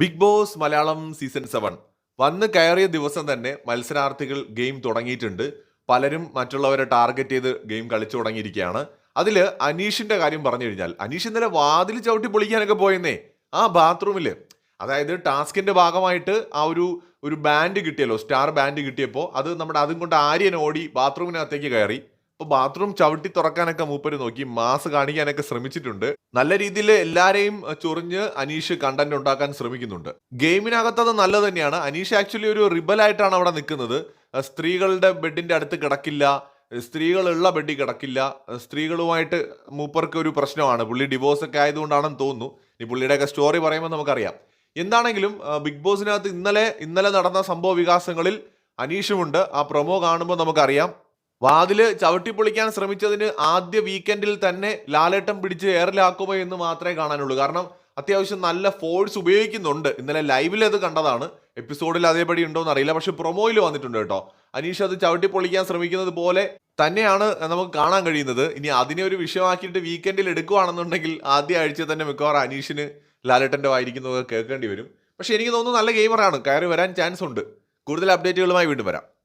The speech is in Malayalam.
Big Boss Malayalam season seven. വന്ന് കയറിയ ദിവസം തന്നെ മത്സരാർത്ഥികൾ ഗെയിം തുടങ്ങിയിട്ടുണ്ട്. പലരും മറ്റുള്ളവരെ ടാർഗറ്റ് ചെയ്ത് ഗെയിം കളിച്ചു തുടങ്ങിയിരിക്കുകയാണ്. അതിൽ അനീഷിന്റെ കാര്യം പറഞ്ഞു കഴിഞ്ഞാൽ അനീഷ് ഇന്നലെ വാതിൽ ചവിട്ടി പൊളിക്കാനൊക്കെ പോയെന്നേ ആ ബാത്റൂമിൽ അതായത് ടാസ്കിന്റെ ഭാഗമായിട്ട് ആ ഒരു ഒരു ബാൻഡ് കിട്ടിയല്ലോ സ്റ്റാർ ബാൻഡ് കിട്ടിയപ്പോൾ അത് നമ്മുടെ അതും കൊണ്ട് ആര്യൻ ഓടി ബാത്റൂമിനകത്തേക്ക് കയറി. അപ്പോൾ ബാത്റൂം ചവിട്ടി തുറക്കാനൊക്കെ മൂപ്പര് നോക്കി മാസ് കാണിക്കാനൊക്കെ ശ്രമിച്ചിട്ടുണ്ട്. നല്ല രീതിയിൽ എല്ലാരെയും ചൊറിഞ്ഞ് അനീഷ് കണ്ടന്റ് ഉണ്ടാക്കാൻ ശ്രമിക്കുന്നുണ്ട്. ഗെയിമിനകത്ത് അത് നല്ലത് തന്നെയാണ്. അനീഷ് ആക്ച്വലി ഒരു റിബലായിട്ടാണ് അവിടെ നിൽക്കുന്നത്. സ്ത്രീകളുടെ ബെഡിന്റെ അടുത്ത് കിടക്കില്ല. സ്ത്രീകളുള്ള ബെഡിൽ കിടക്കില്ല. സ്ത്രീകളുമായിട്ട് മൂപ്പർക്ക് ഒരു പ്രശ്നമാണ്. പുള്ളി ഡിവോഴ്സ് ഒക്കെ ആയതുകൊണ്ടാണെന്ന് തോന്നുന്നു. ഈ പുള്ളിയുടെയൊക്കെ സ്റ്റോറി പറയുമ്പോൾ നമുക്കറിയാം. എന്താണെങ്കിലും ബിഗ് ബോസിനകത്ത് ഇന്നലെ ഇന്നലെ നടന്ന സംഭവ വികാസങ്ങളിൽ അനീഷുമുണ്ട്. ആ പ്രൊമോ കാണുമ്പോൾ നമുക്കറിയാം. വാതിൽ ചവിട്ടി പൊളിക്കാൻ ശ്രമിച്ചതിന് ആദ്യ വീക്കെൻഡിൽ തന്നെ ലാലേട്ടം പിടിച്ച് എയറിലാക്കുമോ എന്ന് മാത്രമേ കാണാനുള്ളൂ. കാരണം അത്യാവശ്യം നല്ല ഫോഴ്സ് ഉപയോഗിക്കുന്നുണ്ട്. ഇന്നലെ ലൈവിൽ അത് കണ്ടതാണ്. എപ്പിസോഡിൽ അതേപടി ഉണ്ടോ എന്ന് അറിയില്ല. പക്ഷെ പ്രൊമോയിൽ വന്നിട്ടുണ്ട് കേട്ടോ. അനീഷ് അത് ചവിട്ടി പൊളിക്കാൻ ശ്രമിക്കുന്നത് പോലെ തന്നെയാണ് നമുക്ക് കാണാൻ കഴിയുന്നത്. ഇനി അതിനെ ഒരു വിഷയമാക്കിയിട്ട് വീക്കെൻഡിൽ എടുക്കുകയാണെന്നുണ്ടെങ്കിൽ ആദ്യ ആഴ്ച തന്നെ മിക്കവാറും അനീഷിന് ലാലേട്ടന്റെ വായിരിക്കുന്നത് കേൾക്കേണ്ടി വരും. പക്ഷെ എനിക്ക് തോന്നുന്നു നല്ല ഗെയിമറാണ് കയറി വരാൻ ചാൻസ് ഉണ്ട്. കൂടുതൽ അപ്ഡേറ്റുകളുമായി വീണ്ടും വരാം.